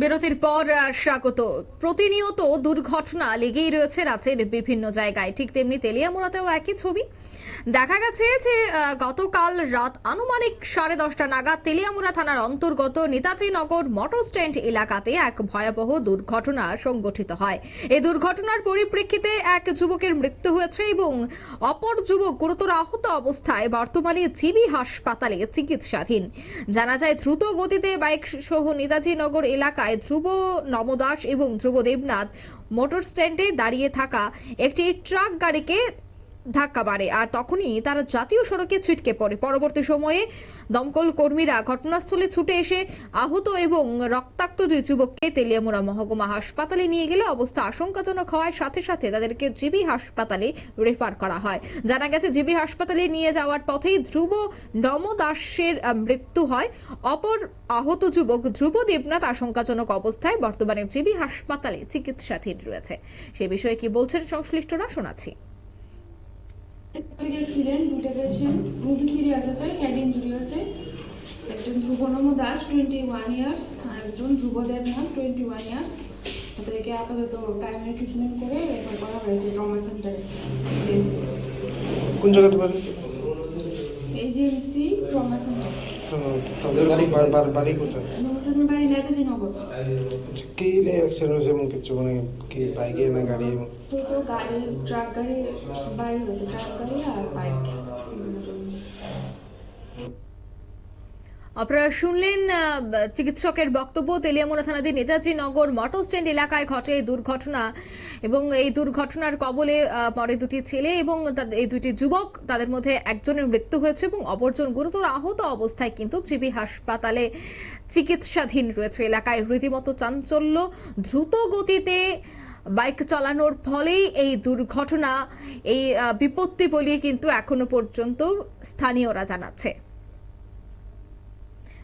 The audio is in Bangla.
বিরতির পর স্বাগত। প্রতিনিয়ত দুর্ঘটনা লেগেই রয়েছে রাজ্যের বিভিন্ন জায়গায়। ঠিক তেমনি তেলিয়ামুড়াতেও একই ছবি। দেখা গেছে যে গতকাল রাত আনুমানিক সাড়ে দশটা নাগাদ তেলিয়ামুড়া থানার অন্তর্গত নেতাজি নগর মোটর স্ট্যান্ড এলাকাতে এক ভয়াবহ দুর্ঘটনা সংঘটিত হয়। এই দুর্ঘটনার পরিপ্রেক্ষিতে এক যুবকের মৃত্যু হয়েছে এবং অপর যুবক গুরুতর আহত অবস্থায় বর্তমানে জিবি হাসপাতালে চিকিৎসাধীন। জানা যায়, দ্রুত গতিতে বাইক সহ নেতাজি নগর এলাকায় ধ্রুব নমদাস এবং ধ্রুব দেবনাথ মোটর স্ট্যান্ডে দাঁড়িয়ে থাকা একটি ট্রাক গাড়িকে ধাক্কা মারে। আর তখনই তারা জাতীয় সড়কে ছিটকে পড়ে। পরবর্তী সময়ে দমকল কর্মীরা ঘটনাস্থলে ছুটে এসে আহত এবং রক্তাক্ত দুই যুবককে তেলিয়ামুড়া মহকুমা হাসপাতালে নিয়ে গেলে অবস্থা আশঙ্কাজনক হওয়ার সাথে সাথে তাদেরকে জিবি হাসপাতালে রেফার করা হয়। জানা গেছে জিবি হাসপাতালে নিয়ে যাওয়ার পথেই ধ্রুব নমদাসের আহ, মৃত্যু হয়। অপর আহত যুবক ধ্রুব দেবনাথ আশঙ্কাজনক অবস্থায় বর্তমানে জিবি হাসপাতালে চিকিৎসাধীন রয়েছে। সে বিষয়ে কি বলছেন সংশ্লিষ্টরা শোনাচ্ছি। ট্রাফিক অ্যাক্সিডেন্ট দুটো পেশেন্ট সিরিয়াস আছে হেড ইঞ্জুরি আছে। একজন ধ্রুবনম দাস টোয়েন্টি ওয়ান ইয়ার্স আর একজন Dhruba Debnath twenty one years তাদেরকে আপাতত প্রাইমারি ট্রিটমেন্ট করে রেফার করা হয়েছে ট্রমা সেন্টারে কোন জায়গাতে ট্রমা সেন্টার তাদের বা- বা- বাড়ি কোথায় নতুনের বাড়ি নেতাজি নগর আচ্ছা, কি নিয়ে অ্যাক্সিডেন্ট হয়েছে এমন কিছু মানে কি বাইকে না গাড়ি এমন তো তো গাড়ি ট্রাক গাড়ি বাড়ি হয়েছে ট্রাক গাড়ি আর বাইক আপনারা শুনলেন চিকিৎসকের বক্তব্য তেলিয়ামুড়া থানাধীন নেতাজি নগর মোটর স্ট্যান্ড এলাকায় ঘটে এই দুর্ঘটনা। এবং এই দুর্ঘটনার কবলে পরে দুটি ছেলে এবং এই দুটি যুবক, তাদের মধ্যে একজনের মৃত্যু হয়েছে এবং অপরজন গুরুতর আহত অবস্থায় কিন্তু জিবি হাসপাতালে চিকিৎসাধীন রয়েছে এলাকায়। রীতিমতো চাঞ্চল্য, দ্রুত গতিতে বাইক চালানোর ফলেই এই দুর্ঘটনা, এই বিপত্তি বলিয়ে কিন্তু এখনও পর্যন্ত স্থানীয়রা জানাচ্ছে।